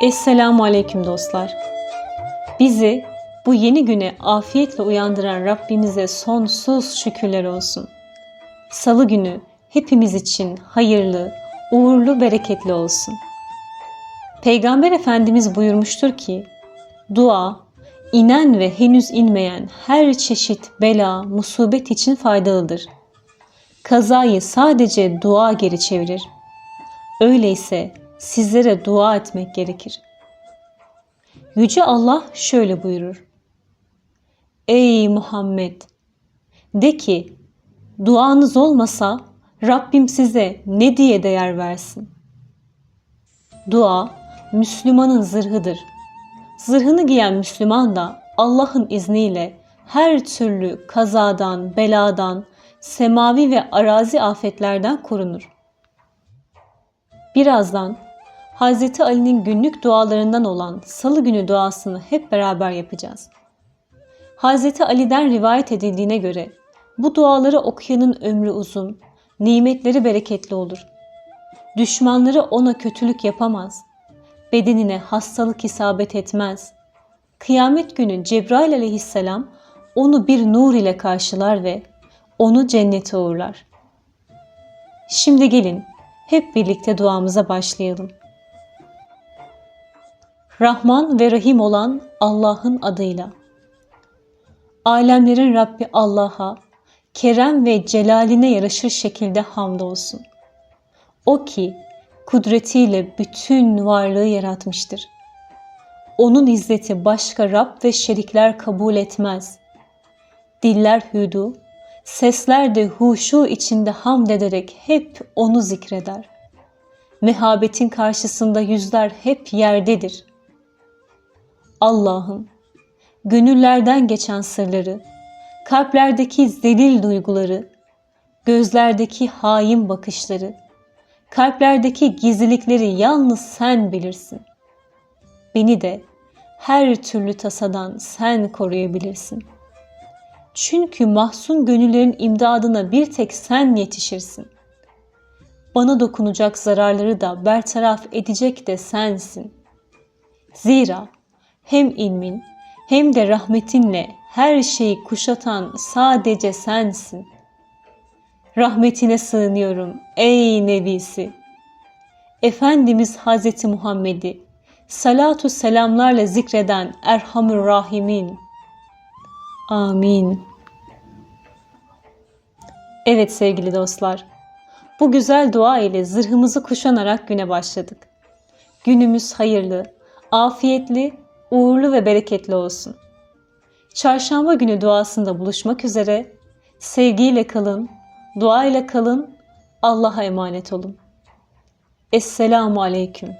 Esselamu Aleyküm dostlar. Bizi bu yeni güne afiyetle uyandıran Rabbimize sonsuz şükürler olsun. Salı günü hepimiz için hayırlı, uğurlu, bereketli olsun. Peygamber Efendimiz buyurmuştur ki, dua, inen ve henüz inmeyen her çeşit bela, musibet için faydalıdır. Kazayı sadece dua geri çevirir. Öyleyse sizlere dua etmek gerekir. Yüce Allah şöyle buyurur. Ey Muhammed! De ki, duanız olmasa Rabbim size ne diye değer versin? Dua, Müslümanın zırhıdır. Zırhını giyen Müslüman da Allah'ın izniyle her türlü kazadan, beladan, semavi ve arazi afetlerden korunur. Birazdan Hz. Ali'nin günlük dualarından olan Salı günü duasını hep beraber yapacağız. Hz. Ali'den rivayet edildiğine göre bu duaları okuyanın ömrü uzun, nimetleri bereketli olur. Düşmanları ona kötülük yapamaz. Bedenine hastalık isabet etmez. Kıyamet günü Cebrail aleyhisselam onu bir nur ile karşılar ve onu cennete uğurlar. Şimdi gelin hep birlikte duamıza başlayalım. Rahman ve Rahim olan Allah'ın adıyla. Alemlerin Rabbi Allah'a, kerem ve celaline yaraşır şekilde hamdolsun. O ki kudretiyle bütün varlığı yaratmıştır. Onun izzeti başka Rab ve şerikler kabul etmez. Diller hüdu, sesler de huşu içinde hamd ederek hep onu zikreder. Mehabetin karşısında yüzler hep yerdedir. Allah'ım, gönüllerden geçen sırları, kalplerdeki zelil duyguları, gözlerdeki hain bakışları, kalplerdeki gizlilikleri yalnız sen bilirsin. Beni de her türlü tasadan sen koruyabilirsin. Çünkü mahzun gönüllerin imdadına bir tek sen yetişirsin. Bana dokunacak zararları da bertaraf edecek de sensin. Zira hem ilmin hem de rahmetinle her şeyi kuşatan sadece sensin. Rahmetine sığınıyorum ey Nebisi. Efendimiz Hazreti Muhammed'i salatu selamlarla zikreden Erhamur Rahimin. Amin. Evet sevgili dostlar, bu güzel dua ile zırhımızı kuşanarak güne başladık. Günümüz hayırlı, afiyetli, uğurlu ve bereketli olsun. Çarşamba günü duasında buluşmak üzere. Sevgiyle kalın, dua ile kalın, Allah'a emanet olun. Esselamu Aleyküm.